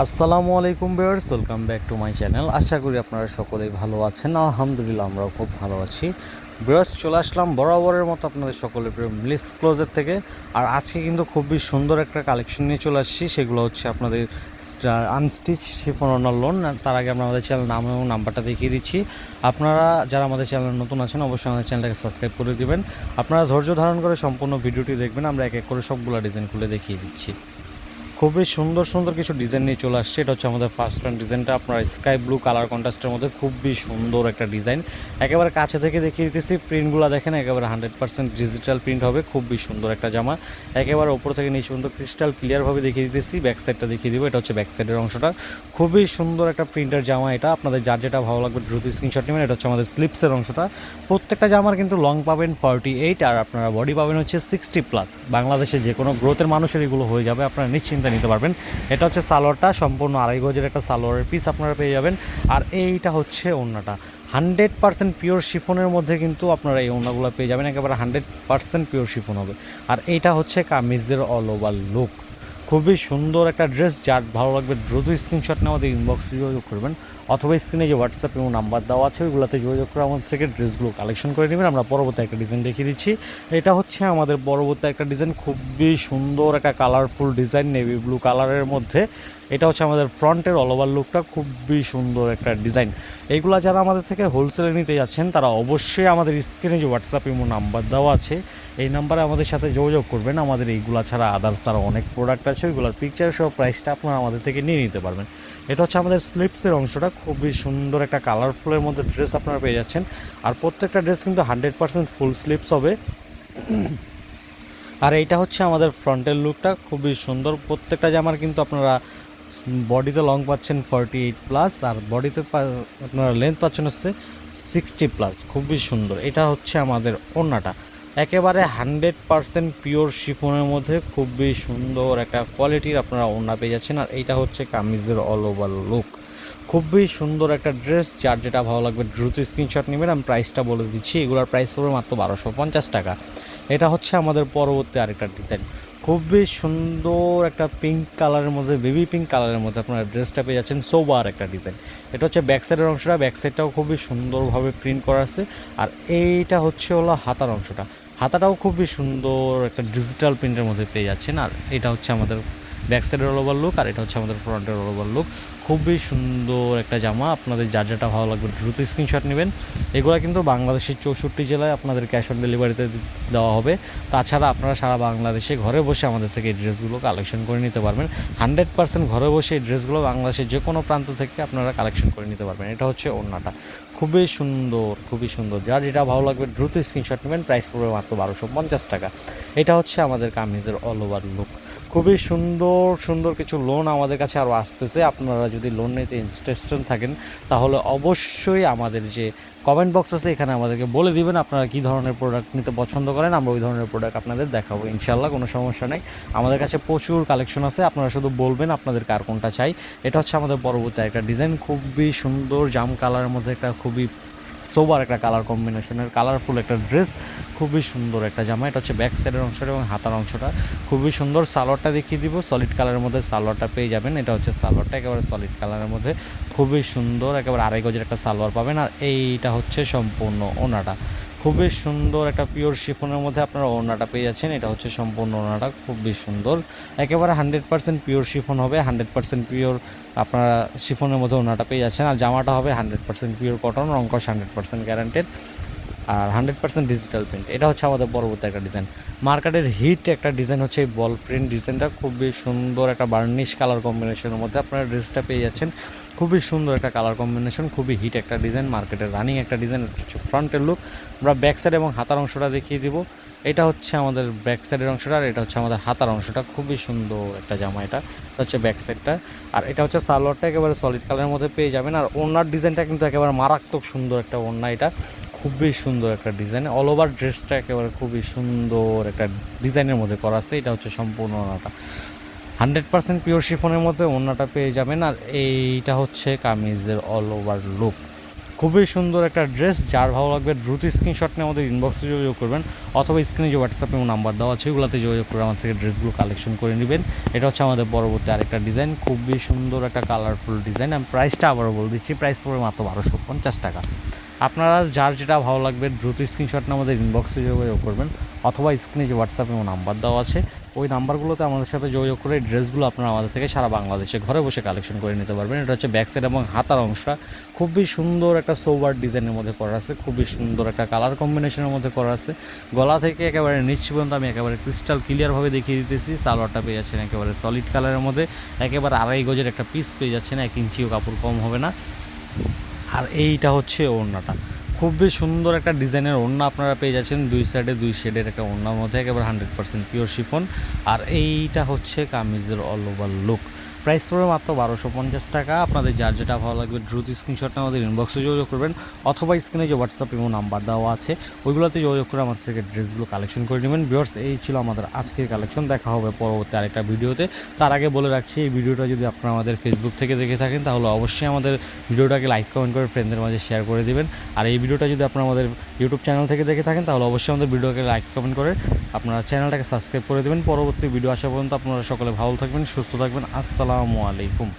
আসসালামু আলাইকুম viewers, welcome back to my channel. আশা করি আপনারা সকলেই ভালো আছেন। আলহামদুলিল্লাহ আমরাও খুব ভালো আছি। ভিউয়ার্স, চলে আসলাম বরাবরের মতো আপনাদের সকলের প্রিয় মিলিস ক্লোজের থেকে। আর আজকে কিন্তু খুবই সুন্দর একটা কালেকশন নিয়ে চলে আসছি। সেগুলো হচ্ছে আপনাদের আনস্টিচ শিফন অনার লোন তার আগে আমরা আমাদের চ্যানেল নাম এবং নাম্বারটা দেখিয়ে দিচ্ছি। আপনারা যারা আমাদের চ্যানেল নতুন আছেন, অবশ্যই আমাদের চ্যানেলটাকে সাবস্ক্রাইব করে দিবেন। আপনারা ধৈর্য ধারণ করে সম্পূর্ণ ভিডিওটি দেখবেন। আমরা এক এক করে সবগুলো ডিজাইন খুলে দেখিয়ে দিচ্ছি। খুবই সুন্দর সুন্দর কিছু ডিজাইন নিয়ে চলে আসছে। এটা হচ্ছে আমাদের ফার্স্ট ওয়ান ডিজাইনটা আপনার স্কাই ব্লু কালার কন্ট্রাস্টের মধ্যে খুবই সুন্দর একটা ডিজাইন একেবারে কাছে থেকে দেখিয়ে দিতেছি প্রিন্টগুলো দেখেন, একেবারে হান্ড্রেড পার্সেন্ট ডিজিটাল প্রিন্ট হবে, খুবই সুন্দর একটা জামা। একেবারে ওপর থেকে নিচে পর্যন্ত ক্রিস্টাল ক্লিয়ারভাবে দেখিয়ে দিতেছি ব্যাক সাইডটা দেখিয়ে দিব, এটা হচ্ছে ব্যাক সাইডের অংশটা। খুবই সুন্দর একটা প্রিন্টের জামা এটা। আপনাদের যার যেটা ভালো লাগবে দ্রুত স্ক্রিনশট নেবেন, এটা হচ্ছে আমাদের স্লিপসের অংশটা। প্রত্যেকটা জামার কিন্তু লং পাবেন ফর্টি এইট আর আপনারা বডি পাবেন হচ্ছে সিক্সটি প্লাস বাংলাদেশে যে কোনো গ্রোথের মানুষের এগুলো হয়ে যাবে, আপনারা নিশ্চিন্তে নিতে পারবেন। এটা হচ্ছে সালোয়ারটা, সম্পূর্ণ আড়াই গজের একটা সালোয়ারের পিস আপনারা পেয়ে যাবেন। আর এইটা হচ্ছে ওড়নাটা হান্ড্রেড পার্সেন্ট পিওর শিফনের মধ্যে কিন্তু আপনারা এই ওনাগুলো পেয়ে যাবেন। একেবারে হান্ড্রেড পার্সেন্ট পিওর শিফন হবে। আর এইটা হচ্ছে কামিজের অল ওভার লুক খুবই সুন্দর একটা ড্রেস, যার ভালো লাগবে দ্রুত স্ক্রিনশট নিয়ে আমাদের ইনবক্সে যোগাযোগ করবেন। অথবা স্ক্রিনে যে হোয়াটসঅ্যাপ এবং নাম্বার দেওয়া আছে, ওইগুলোতে যোগাযোগ করে আমাদের থেকে ড্রেসগুলো কালেকশন করে নেবেন। আমরা পরবর্তী একটা ডিজাইন দেখিয়ে দিচ্ছি। এটা হচ্ছে আমাদের পরবর্তী একটা ডিজাইন খুবই সুন্দর একটা কালারফুল ডিজাইন নেভি ব্লু কালারের মধ্যে। এটা হচ্ছে আমাদের ফ্রন্টের অল ওভার লুকটা খুবই সুন্দর একটা ডিজাইন এইগুলো যারা আমাদের থেকে হোলসেলে নিতে যাচ্ছেন, তারা অবশ্যই আমাদের স্ক্রিনে যে হোয়াটসঅ্যাপ এবং নাম্বার দেওয়া আছে, এই নাম্বারে আমাদের সাথে যোগাযোগ করবেন। আমাদের এইগুলা ছাড়া আদার্স আরও অনেক প্রোডাক্ট আছে ওইগুলোর পিকচার সহ প্রাইসটা আপনারা আমাদের থেকে নিয়ে নিতে পারবেন। এটা হচ্ছে আমাদের স্লিপসের অংশটা, খুবই সুন্দর একটা কালারফুলের মধ্যে ড্রেস আপনারা পেয়ে যাচ্ছেন। আর প্রত্যেকটা ড্রেস কিন্তু হান্ড্রেড পার্সেন্ট ফুল স্লিপস হবে। আর এইটা হচ্ছে আমাদের ফ্রন্টের লুকটা খুবই সুন্দর। প্রত্যেকটা জামার কিন্তু আপনারা বডিতে লং পাচ্ছেন ফর্টি এইট প্লাস আর বডিতে আপনারা লেন্থ পাচ্ছেন হচ্ছে সিক্সটি প্লাস খুবই সুন্দর। এটা হচ্ছে আমাদের ওড়নাটা। একেবারে হান্ড্রেড পারসেন্ট পিওর শিফনের মধ্যে খুবই সুন্দর একটা কোয়ালিটির আপনারা ওড়না পেয়ে যাচ্ছেন। আর এইটা হচ্ছে কামিজের অল ওভার লুক খুবই সুন্দর একটা ড্রেস যার যেটা ভালো লাগবে দ্রুত স্ক্রিনশট নেবেন। আমি প্রাইসটা বলে দিচ্ছি। এগুলোর প্রাইস হবে মাত্র বারোশো পঞ্চাশ টাকা। এটা হচ্ছে আমাদের পরবর্তী আরেকটা ডিজাইন খুবই সুন্দর একটা পিঙ্ক কালারের মধ্যে বেবি পিঙ্ক কালারের মধ্যে আপনারা ড্রেসটা পেয়ে যাচ্ছেন। সোবার একটা ডিজাইন এটা হচ্ছে ব্যাক সাইডের অংশটা ব্যাক সাইডটাও খুবই সুন্দরভাবে প্রিন্ট করা আছে। আর এইটা হচ্ছে হলো হাতার অংশটা। হাতাটাও খুবই সুন্দর একটা ডিজিটাল প্রিন্টের মধ্যে পেয়ে যাচ্ছেন। আর এটা হচ্ছে আমাদের ব্যাক সাইডের অল ওভার লুক আর এটা হচ্ছে আমাদের ফ্রন্টের অল ওভার লুক খুবই সুন্দর একটা জামা, আপনাদের যার যেটা ভালো লাগবে দ্রুত স্ক্রিনশট নেবেন। এগুলো কিন্তু বাংলাদেশের চৌষট্টি জেলায় আপনাদের ক্যাশ অন ডেলিভারিতে দেওয়া হবে। তাছাড়া আপনারা সারা বাংলাদেশে ঘরে বসে আমাদের থেকে এই ড্রেসগুলো কালেকশন করে নিতে পারবেন। হান্ড্রেড পার্সেন্ট ঘরে বসে এই ড্রেসগুলো বাংলাদেশের যে কোনো প্রান্ত থেকে আপনারা কালেকশন করে নিতে পারবেন। এটা হচ্ছে ওড়নাটা। খুবই সুন্দর খুবই সুন্দর। যার যেটা ভালো লাগবে দ্রুত স্ক্রিনশট নেবেন। প্রাইস পড়বে মাত্র বারোশো পঞ্চাশ টাকা। এটা হচ্ছে আমাদের কামিজের অল ওভার লুক খুবই সুন্দর সুন্দর কিছু লোন আমাদের কাছে আরও আসতেছে। আপনারা যদি লোন নিতে ইন্টারেস্টেড থাকেন, তাহলে অবশ্যই আমাদের যে কমেন্ট বক্স আছে, এখানে আমাদেরকে বলে দিবেন আপনারা কী ধরনের প্রোডাক্ট নিতে পছন্দ করেন, আমরা ওই ধরনের প্রোডাক্ট আপনাদের দেখাবো। ইনশাল্লাহ কোনো সমস্যা নেই। আমাদের কাছে প্রচুর কালেকশন আছে, আপনারা শুধু বলবেন আপনাদের কার কোনটা চাই। এটা হচ্ছে আমাদের পরবর্তী একটা ডিজাইন খুবই সুন্দর, জাম কালারের মধ্যে একটা খুবই সোবার একটা কালার কম্বিনেশনের কালারফুল একটা ড্রেস খুবই সুন্দর একটা জামা। এটা হচ্ছে ব্যাক সাইডের অংশটা এবং হাতার অংশটা। খুবই সুন্দর সালোয়ারটা দেখিয়ে দিব। সলিড কালারের মধ্যে সালোয়ারটা পেয়ে যাবেন। এটা হচ্ছে সালোয়ারটা একেবারে সলিড কালারের মধ্যে। খুবই সুন্দর, একেবারে আড়াই গজের একটা সালোয়ার পাবেন। আর এইটা হচ্ছে সম্পূর্ণ ওনাটা। খুবই সুন্দর একটা পিওর শিফনের মধ্যে আপনারা ওড়নাটা পেয়ে যাচ্ছেন। এটা হচ্ছে সম্পূর্ণ ওড়নাটা, খুবই সুন্দর। একেবারে হান্ড্রেড পার্সেন্ট পিওর শিফন হবে হান্ড্রেড পার্সেন্ট পিওর আপনারা শিফনের মধ্যে ওড়নাটা পেয়ে যাচ্ছেন। আর জামাটা হবে হান্ড্রেড পার্সেন্ট পিওর কটন রঙ্কশ হান্ড্রেড পার্সেন্ট গ্যারান্টেড আর হান্ড্রেড পার্সেন্ট ডিজিটাল প্রিন্ট এটা হচ্ছে আমাদের পরবর্তী একটা ডিজাইন মার্কেটের হিট একটা ডিজাইন হচ্ছে এই বল প্রিন্ট ডিজাইনটা খুবই সুন্দর একটা বার্নিশ কালার কম্বিনেশনের মধ্যে আপনারা ড্রেসটা পেয়ে যাচ্ছেন। খুবই সুন্দর একটা কালার কম্বিনেশন খুবই হিট একটা ডিজাইন মার্কেটের রানিং একটা ডিজাইন ফ্রন্টের লুক আমরা ব্যাক সাইড এবং হাতার অংশটা দেখিয়ে দিব। এটা হচ্ছে আমাদের ব্যাক সাইডের অংশটা, আর এটা হচ্ছে আমাদের হাতার অংশটা। খুবই সুন্দর একটা জামা এটা। এটা হচ্ছে ব্যাক সাইডটা আর এটা হচ্ছে সালোয়ারটা একেবারে সলিড কালারের মধ্যে পেয়ে যাবেন। আর ওনার ডিজাইনটা কিন্তু একেবারে মারাত্মক সুন্দর একটা ওড়না এটা। খুবই সুন্দর একটা ডিজাইন অল ওভার ড্রেসটা একেবারে খুবই সুন্দর একটা ডিজাইনের মধ্যে করা আছে। এটা হচ্ছে সম্পূর্ণ ওনাটা হান্ড্রেড পার্সেন্ট পিওর শিফনের মধ্যে ওড়নাটা পেয়ে যাবেন, আর এইটা হচ্ছে কামিজের অল ওভার লুক খুবই সুন্দর একটা ড্রেস, যার ভালো লাগবে দ্রুত স্ক্রিনশট নিয়ে আমাদের ইনবক্সে যোগাযোগ করবেন, অথবা স্ক্রিনে যে হোয়াটসঅ্যাপ নাম্বার দেওয়া আছে, ওগুলোতে যোগাযোগ করে আমার থেকে ড্রেসগুলো কালেকশন করে নেবেন। এটা হচ্ছে আমাদের পরবর্তী আরেকটা ডিজাইন খুবই সুন্দর একটা কালারফুল ডিজাইন আমি প্রাইসটা আবারও বলে দিচ্ছি প্রাইস পড়বে মাত্র বারোশো পঞ্চাশ টাকা। আপনারা যার যেটা ভালো লাগবে, দ্রুত স্ক্রিনশট নিয়ে আমাদের ইনবক্সে যোগাযোগ করবেন, অথবা স্ক্রিনে যে হোয়াটসঅ্যাপ নাম্বার দেওয়া আছে ওই নাম্বারগুলোতে আমাদের সাথে যোগাযোগ করে ড্রেসগুলো আপনারা আমাদের থেকে সারা বাংলাদেশে ঘরে বসে কালেকশন করে নিতে পারবেন। এটা হচ্ছে ব্যাক সাইড এবং হাতার অংশটা। খুবই সুন্দর একটা সোবার ডিজাইনের মধ্যে করা আছে, খুবই সুন্দর একটা কালার কম্বিনেশনের মধ্যে করা আছে। গলা থেকে একেবারে নিচ পর্যন্ত আমি একেবারে ক্রিস্টাল ক্লিয়ারভাবে দেখিয়ে দিতেছি। সালোয়ারটা পেয়ে যাচ্ছেন একেবারে সলিড কালারের মধ্যে। একেবারে আড়াই গজের একটা পিস পেয়ে যাচ্ছেন, এক ইঞ্চিও কাপড় কম হবে না। আর এইটা হচ্ছে ওড়নাটা। খুবই সুন্দর একটা ডিজাইনের ওড়না আপনারা পেয়ে যাচ্ছেন। দুই সাইডে দুই শেডের একটা ওড়নার মধ্যে একেবারে হান্ড্রেড পার্সেন্ট পিওর শিফন আর এইটা হচ্ছে কামিজের অল ওভার লুক প্রাইস পড়বে মাত্র বারোশো পঞ্চাশ টাকা। আপনাদের যার যেটা ভালো লাগবে দ্রুত স্ক্রিনশটটা আমাদের ইনবক্সে যোগাযোগ করবেন, অথবা স্ক্রিনে যে হোয়াটসঅ্যাপ এবং নাম্বার দেওয়া আছে, ওইগুলোতে যোগাযোগ করে আমাদের থেকে ড্রেসগুলো কালেকশন করে নেবেন। ভিউয়ার্স এই ছিল আমাদের আজকের কালেকশন দেখা হবে পরবর্তী আরেকটা ভিডিওতে। তার আগে বলে রাখছি, এই ভিডিওটা যদি আপনারা আমাদের ফেসবুক থেকে দেখে থাকেন, তাহলে অবশ্যই আমাদের ভিডিওটাকে লাইক কমেন্ট করে ফ্রেন্ডদের মাঝে শেয়ার করে দিবেন। আর এই ভিডিওটা যদি আপনারা আমাদের ইউটিউব চ্যানেল থেকে দেখে থাকেন, তাহলে অবশ্যই আমাদের ভিডিওকে লাইক কমেন্ট করে আপনারা চ্যানেলটাকে সাবস্ক্রাইব করে দেবেন। পরবর্তী ভিডিও আসা পর্যন্ত আপনারা সকলে ভালো থাকবেন, সুস্থ থাকবেন। আসসালামু আলাইকুম।